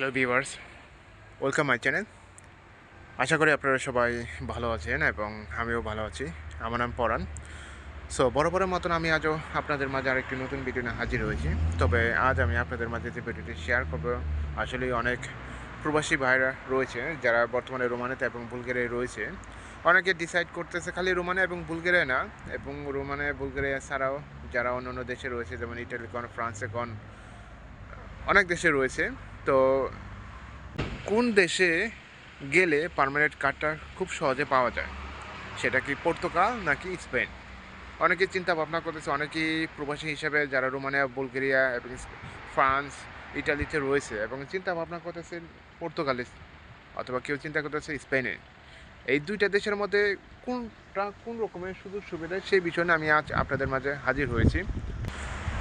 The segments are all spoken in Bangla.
Hello viewers welcome my channel আশা করি আপনারা সবাই ভালো আছেন এবং আমিও ভালো আছি। আমার নাম পরাণ। সো বরাবরের মতন আমি আজও আপনাদের মাঝে আরেকটি নতুন ভিডিও নিয়ে হাজির হয়েছি। তবে আজ আমি আপনাদের মাঝে যে ভিডিওটি শেয়ার করব, আসলে অনেক প্রবাসী ভাইরা রয়েছে, যারা বর্তমানে রোমানেতে এবং বুলগেরিয়ায় রয়েছে। অনেকে ডিসাইড করতেছে খালি রোমানে এবং বুলগেরিয়া না, এবং রোমানে বুলগেরিয়া ছাড়াও যারা অন্য অন্য দেশে রয়েছে, যেমন ইটালি কন ফ্রান্সে কন অনেক দেশে রয়েছে। তো কোন দেশে গেলে পার্মানেন্ট কার্ডটা খুব সহজে পাওয়া যায়? সেটা কি পর্তুগাল নাকি স্পেন? অনেকে চিন্তা ভাবনা করতেছে, অনেকেই প্রবাসী হিসেবে যারা রোমানিয়া, বুলগেরিয়া এবং ফ্রান্স, ইটালিতে রয়েছে এবং চিন্তা ভাবনা করতেছে পর্তুগালে অথবা কেউ চিন্তা করতেছে স্পেনে। এই দুইটা দেশের মধ্যে কোনটা কোন রকমের সুযোগ সুবিধা সেই বিষয়ে আমি আজ আপনাদের মাঝে হাজির হয়েছি।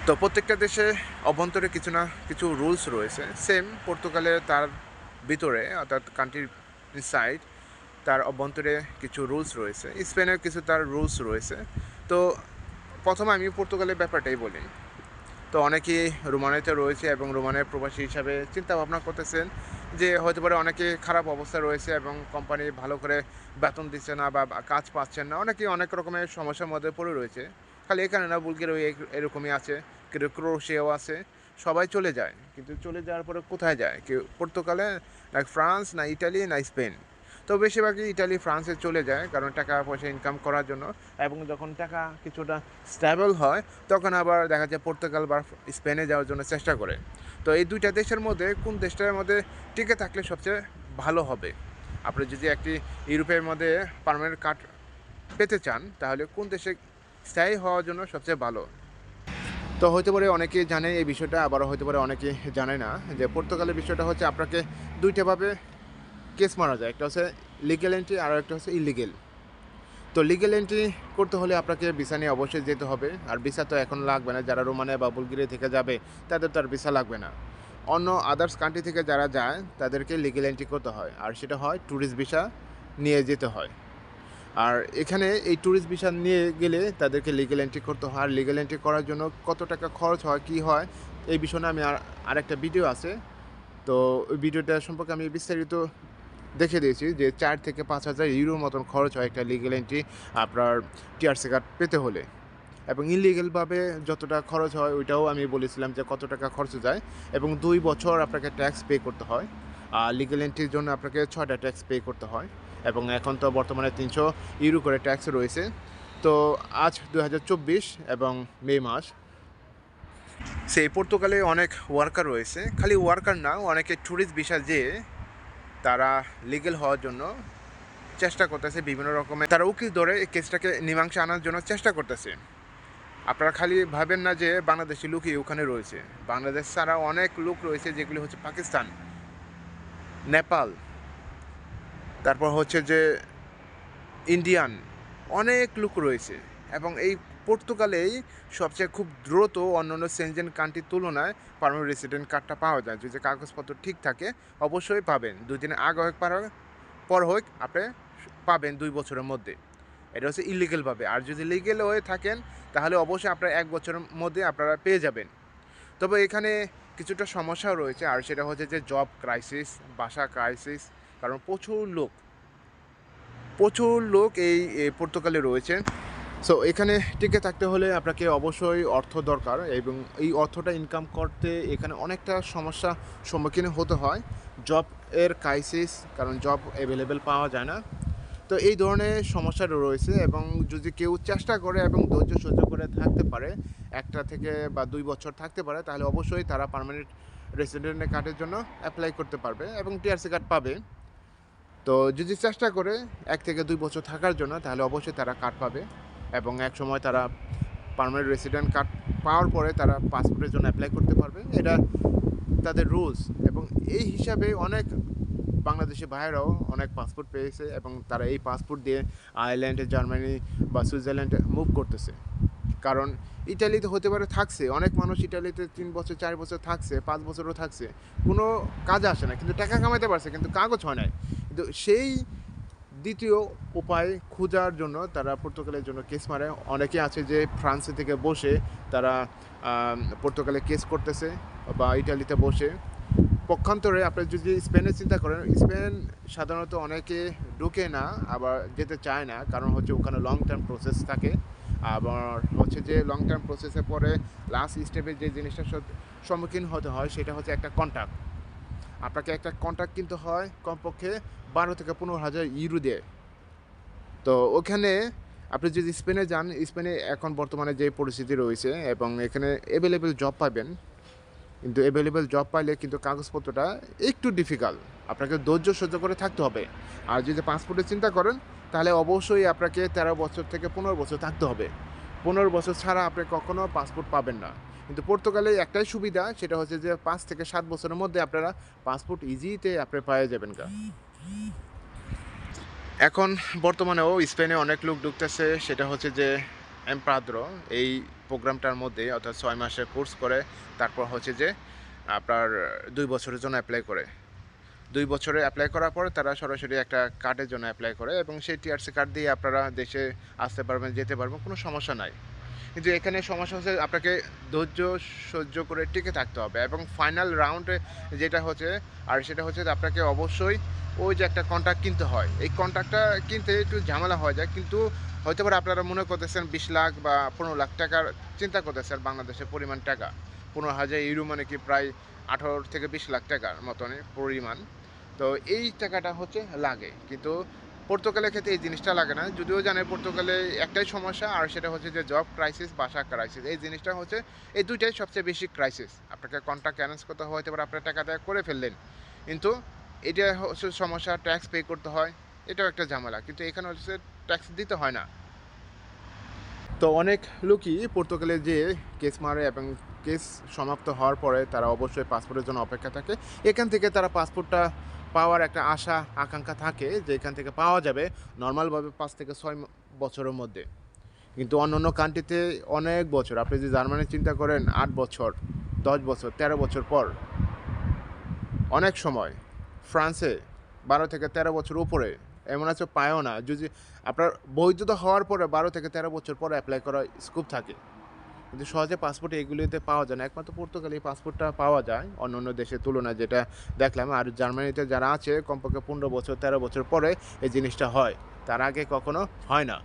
তো প্রত্যেকটা দেশে অভ্যন্তরে কিছু না কিছু রুলস রয়েছে। সেম পর্তুগালে তার ভিতরে, অর্থাৎ কান্ট্রির সাইড তার অভ্যন্তরে কিছু রুলস রয়েছে। স্পেনের কিছু তার রুলস রয়েছে। তো প্রথমে আমি পর্তুগালের ব্যাপারটাই বলি। তো অনেকেই রোমানিতে রয়েছে এবং রোমানের প্রবাসী হিসাবে চিন্তা ভাবনা করতেছেন যে হয়তো পারে অনেকে খারাপ অবস্থা রয়েছে এবং কোম্পানি ভালো করে বেতন দিচ্ছে না বা কাজ পাচ্ছেন না। অনেকেই অনেক রকমের সমস্যার মধ্যে পড়ে রয়েছে। খালি এখানে না বুলগের ওই এরকমই আছে, কেউ ক্রোশিয়াও আছে, সবাই চলে যায়। কিন্তু চলে যাওয়ার পরে কোথায় যায়? কেউ পর্তুগালে, না ফ্রান্স, না ইটালি, না স্পেন। তো বেশিরভাগই ইটালি, ফ্রান্সে চলে যায়, কারণ টাকা পয়সা ইনকাম করার জন্য। এবং যখন টাকা কিছুটা স্ট্যাবল হয়, তখন আবার দেখা যায় পর্তুগাল বা স্পেনে যাওয়ার জন্য চেষ্টা করে। তো এই দুইটা দেশের মধ্যে, কোন দেশটার মধ্যে টিকে থাকলে সবচেয়ে ভালো হবে? আপনি যদি একটি ইউরোপের মধ্যে পারমানেন্ট কার্ড পেতে চান, তাহলে কোন দেশে স্থায়ী হওয়ার জন্য সবচেয়ে ভালো। তো হতে পারে অনেকে জানে এই বিষয়টা আবার হতে পারে অনেকে জানে না, যে পর্তুগালের বিষয়টা হচ্ছে আপনাকে দুইটাভাবে কেস মারা যায়। একটা হচ্ছে লিগেল এন্ট্রি আর একটা হচ্ছে ইলিগেল তো লিগেল এন্ট্রি করতে হলে আপনাকে ভিসা নিয়ে অবশ্যই যেতে হবে। আর ভিসা তো এখন লাগবে না, যারা রোমানে বা বুলগেরিয়া থেকে যাবে, তাদের তো আর ভিসা লাগবে না। অন্য আদার্স কান্ট্রি থেকে যারা যায়, তাদেরকে লিগেল এন্ট্রি করতে হয়। আর সেটা হয় ট্যুরিস্ট ভিসা নিয়ে যেতে হয়। আর এখানে এই ট্যুরিস্ট ভিসা নিয়ে গেলে তাদেরকে লিগেল এন্ট্রি করতে হয়। আর লিগেল এন্ট্রি করার জন্য কত টাকা খরচ হয়, কি হয়, এই বিষয়ে আমি আর, আরেকটা ভিডিও আছে। তো ওই ভিডিওটা সম্পর্কে আমি বিস্তারিত দেখে দিয়েছি যে চার থেকে পাঁচ হাজার ইউরোর মতন খরচ হয় একটা লিগেল এন্ট্রি আপনার টিআরসি কার্ড পেতে হলে। এবং ইলিগেলভাবে যতটা খরচ হয়, ওইটাও আমি বলেছিলাম যে কত টাকা খরচ যায়। এবং দুই বছর আপনাকে ট্যাক্স পে করতে হয়। আর লিগেল এন্ট্রির জন্য আপনাকে ছয়টা ট্যাক্স পে করতে হয়। এবং এখন তো বর্তমানে তিনশো ইউরো করে ট্যাক্স রয়েছে। তো আজ দু হাজার চব্বিশ এবং মে মাস সেই পর্তুগালে অনেক ওয়ার্কার রয়েছে। খালি ওয়ার্কার না, অনেকে ট্যুরিস্ট ভিসা যে তারা লিগেল হওয়ার জন্য চেষ্টা করতেছে, বিভিন্ন রকমের তারা উকিল ধরে এই কেসটাকে মীমাংসা আনার জন্য চেষ্টা করতেছে। আপনারা খালি ভাবেন না যে বাংলাদেশি লোকই ওখানে রয়েছে। বাংলাদেশ ছাড়া অনেক লোক রয়েছে, যেগুলি হচ্ছে পাকিস্তান, নেপাল তারপর হচ্ছে যে ইন্ডিয়ান অনেক লোক রয়েছে এবং এই পর্তুগালেই সবচেয়ে খুব দ্রুত অন্যান্য সেনজেন কান্ট্রির তুলনায় পারমানেন্ট রেসিডেন্ট কার্ডটা পাওয়া যায়। যদি কাগজপত্র ঠিক থাকে, অবশ্যই পাবেন। দুই দিন আগে হোক, পার পর হোক, আপনি পাবেন দুই বছরের মধ্যে। এটা হচ্ছে ইলিগেলভাবে আর যদি লিগেল হয়ে থাকেন, তাহলে অবশ্যই আপনারা এক বছরের মধ্যে আপনারা পেয়ে যাবেন। তবে এখানে কিছুটা সমস্যাও রয়েছে। আর সেটা হচ্ছে যে জব ক্রাইসিস বাসা ক্রাইসিস কারণ প্রচুর লোক প্রচুর লোক এই পর্তুগালে রয়েছে সো এখানে টিকে থাকতে হলে আপনাকে অবশ্যই অর্থ দরকার এবং এই অর্থটা ইনকাম করতে এখানে অনেকটা সমস্যা সম্মুখীন হতে হয়। জব এর ক্রাইসিস কারণ জব অ্যাভেলেবেল পাওয়া যায় না। তো এই ধরনের সমস্যা রয়েছে এবং যদি কেউ চেষ্টা করে এবং ধৈর্য সহ্য করে থাকতে পারে, একটা থেকে বা দুই বছর থাকতে পারে, তাহলে অবশ্যই তারা পার্মানেন্ট রেসিডেন্টের কার্ডের জন্য অ্যাপ্লাই করতে পারবে এবং টিআরসি কার্ড পাবে। তো যদি চেষ্টা করে এক থেকে দুই বছর থাকার জন্য, তাহলে অবশ্যই তারা কার্ড পাবে এবং এক সময় তারা পার্মানেন্ট রেসিডেন্ট কার্ড পাওয়ার পরে তারা পাসপোর্টের জন্য অ্যাপ্লাই করতে পারবে। এটা তাদের রুলস এবং এই হিসাবে অনেক বাংলাদেশি ভাইয়েরাও অনেক পাসপোর্ট পেয়েছে এবং তারা এই পাসপোর্ট দিয়ে আয়ারল্যান্ডে জার্মানি বা সুইজারল্যান্ডে মুভ করতেছে। কারণ ইটালিতে হতে পারে থাকছে, অনেক মানুষ ইটালিতে তিন বছর, চার বছর থাকছে, পাঁচ বছরও থাকছে, কোনো কাজ আসে না, কিন্তু টাকা কামাইতে পারছে, কিন্তু কাগজ হয় নাই। সেই দ্বিতীয় উপায় খোঁজার জন্য তারা পর্তুগালের জন্য কেস মারে। অনেকে আছে যে ফ্রান্সে থেকে বসে তারা পর্তুগালে কেস করতেছে বা ইটালিতে বসে। পক্ষান্তরে আপনি যদি স্পেনের চিন্তা করেন, স্পেন সাধারণত অনেকে ঢুকে না, আবার যেতে চায় না, কারণ হচ্ছে ওখানে লং টার্ম প্রসেস থাকে। আবার হচ্ছে যে লং টার্ম প্রসেসের পরে লাস্ট স্টেপে যে জিনিসটার সাথে সম্মুখীন হতে হয়, সেটা হচ্ছে একটা কন্ট্যাক্ট আপনাকে একটা কন্ট্যাক্ট কিনতে হয় কমপক্ষে বারো থেকে পনেরো হাজার ইউরো দিয়ে। তো ওখানে আপনি যদি স্পেনে যান স্পেনে এখন বর্তমানে যে পরিস্থিতি রয়েছে এবং এখানে অ্যাভেলেবেল জব পাবেন, কিন্তু অ্যাভেলেবেল জব পাইলে কিন্তু কাগজপত্রটা একটু ডিফিকাল্ট আপনাকে ধৈর্য সহ্য করে থাকতে হবে। আর যদি পাসপোর্টের চিন্তা করেন, তাহলে অবশ্যই আপনাকে তেরো বছর থেকে পনেরো বছর থাকতে হবে। পনেরো বছর ছাড়া আপনি কখনো পাসপোর্ট পাবেন না। কিন্তু পর্তুগালে একটাই সুবিধা, সেটা হচ্ছে যে পাঁচ থেকে সাত বছরের মধ্যে আপনারা পাসপোর্ট ইজিতে আপনি পেয়ে যাবেন গা। এখন বর্তমানেও স্পেনে অনেক লোক ঢুকতেছে, সেটা হচ্ছে যে এমপ্রাদ্র এই প্রোগ্রামটার মধ্যে, অর্থাৎ ছয় মাসের কোর্স করে, তারপর হচ্ছে যে আপনার দুই বছরের জন্য অ্যাপ্লাই করে। দুই বছরে অ্যাপ্লাই করার পরে তারা সরাসরি একটা কার্ডের জন্য অ্যাপ্লাই করে এবং সেই টিআরসি কার্ড দিয়ে আপনারা দেশে আসতে পারবেন, যেতে পারবেন, কোনো সমস্যা নাই। কিন্তু এখানে সমস্যা হচ্ছে আপনাকে ধৈর্য সহ্য করে টিকে থাকতে হবে এবং ফাইনাল রাউন্ডে যেটা হচ্ছে, আর সেটা হচ্ছে আপনাকে অবশ্যই ওই যে একটা কন্ট্রাক্ট কিনতে হয়। এই কন্ট্রাক্টটা কিনতে একটু ঝামেলা হয়ে যায়, কিন্তু হয়তো পারে আপনারা মনে করতেছেন বিশ লাখ বা পনেরো লাখ টাকার চিন্তা করতেছেন বাংলাদেশের পরিমাণ টাকা। পনেরো হাজার ইউরো মানে কি প্রায় আঠারো থেকে বিশ লাখ টাকার মতনই পরিমাণ। তো এই টাকাটা হচ্ছে লাগে। কিন্তু পর্তুগালের ক্ষেত্রে এই জিনিসটা লাগে না। যদিও জানে পর্তুগালে একটাই সমস্যা, আর সেটা হচ্ছে যে জব ক্রাইসিস বাসা ক্রাইসিস এই জিনিসটা হচ্ছে, এই দুইটাই সবচেয়ে বেশি ক্রাইসিস আপনাকে কন্ট্রাক্ট ক্যান্সেল করতে হয়, হয়তো পারে আপনার টাকা দেয় করে ফেললেন। কিন্তু এটা হচ্ছে সমস্যা ট্যাক্স পে করতে হয়, এটাও একটা ঝামেলা। কিন্তু এখানে হচ্ছে ট্যাক্স দিতে হয় না। তো অনেক লোকই পর্তুগালে যে কেস মারে এবং কেস সমাপ্ত হওয়ার পরে তারা অবশ্যই পাসপোর্টের জন্য অপেক্ষা থাকে। এখান থেকে তারা পাসপোর্টটা পাওয়ার একটা আশা, আকাঙ্ক্ষা থাকে যে এখান থেকে পাওয়া যাবে নর্মালভাবে পাঁচ থেকে ছয় বছরের মধ্যে। কিন্তু অন্য অন্য কান্ট্রিতে অনেক বছর, আপনি যদি জার্মানি চিন্তা করেন, আট বছর, দশ বছর, তেরো বছর পর, অনেক সময় ফ্রান্সে বারো থেকে তেরো বছর উপরে, এমন আছে পায়ও না। যদি আপনার বৈধতা হওয়ার পরে বারো থেকে তেরো বছর পরে অ্যাপ্লাই করার স্কোপ থাকে। কিন্তু সহজে পাসপোর্ট এগুলিতে পাওয়া যায় না। একমাত্র পর্তুগালে এই পাসপোর্টটা পাওয়া যায় অন্য অন্য দেশের তুলনায়, যেটা দেখলাম। আর জার্মানিতে যারা আছে, কমপক্ষে পনেরো বছর, তেরো বছর পরে এই জিনিসটা হয়। তার আগে কখনো হয় না।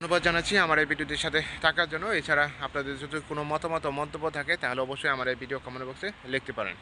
ধন্যবাদ জানাচ্ছি আমার এই ভিডিওটির সাথে থাকার জন্য। এছাড়া আপনাদের যদি কোনো মতামত মন্তব্য থাকে, তাহলে অবশ্যই আমার এই ভিডিও কমেন্ট বক্সে লিখতে পারেন।